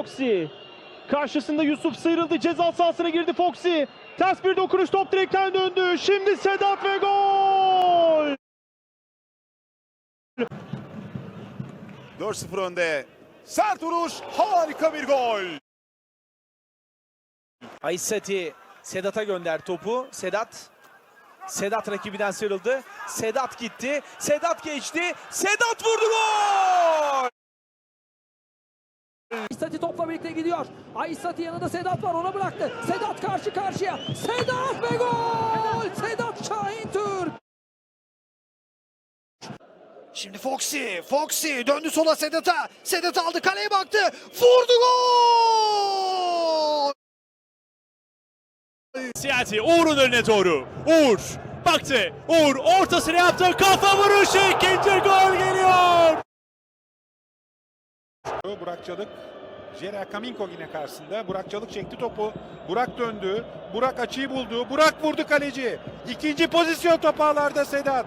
Foxy. Karşısında Yusuf sıyrıldı. Ceza sahasına girdi Foxy. Ters bir dokunuş top direkten döndü. Şimdi Sedat ve gol. 4-0 önde. Sert vuruş, harika bir gol. Aysati Sedat'a gönder topu. Sedat Sedat rakibinden sıyrıldı. Sedat gitti. Sedat geçti. Sedat vurdu gol! Aysati topla birlikte gidiyor. Aysati yanında Sedat var ona bıraktı. Sedat karşı karşıya. Sedat ve gol! Sedat Şahin Türk. Şimdi Foxy, Foxy döndü sola Sedat'a. Sedat aldı kaleye baktı. Vurdu gol! Siyasi Uğur'un önüne doğru. Uğur baktı. Uğur ortasını yaptı. Kafa vuruşu ikinci gol geliyor. Burak Çalık, Jera Kaminko yine karşısında. Burak Çalık çekti topu. Burak döndü. Burak açıyı buldu. Burak vurdu kaleci. İkinci pozisyon topu ağlarda Sedat.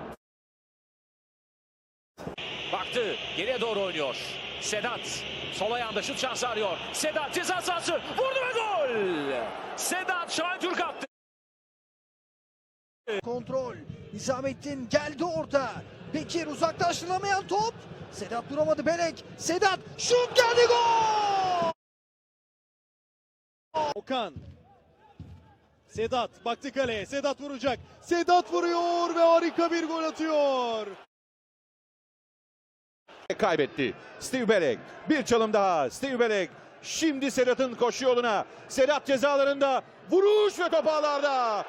Baktı geriye doğru oynuyor. Sedat sol ayağında şut şansı arıyor. Sedat ceza sahası vurdu ve gol. Sedat Şahintürk attı. Kontrol. Nizamettin geldi orta. Bekir uzaklaştırılamayan top. Sedat duramadı Belek. Sedat şut geldi gol! Okan. Sedat baktı kaleye. Sedat vuracak. Sedat vuruyor ve harika bir gol atıyor. kaybetti. Steve Belek. Bir çalım daha. Steve Belek. Şimdi Sedat'ın koşu yoluna. Sedat cezalarında. Vuruş ve top ağlarda.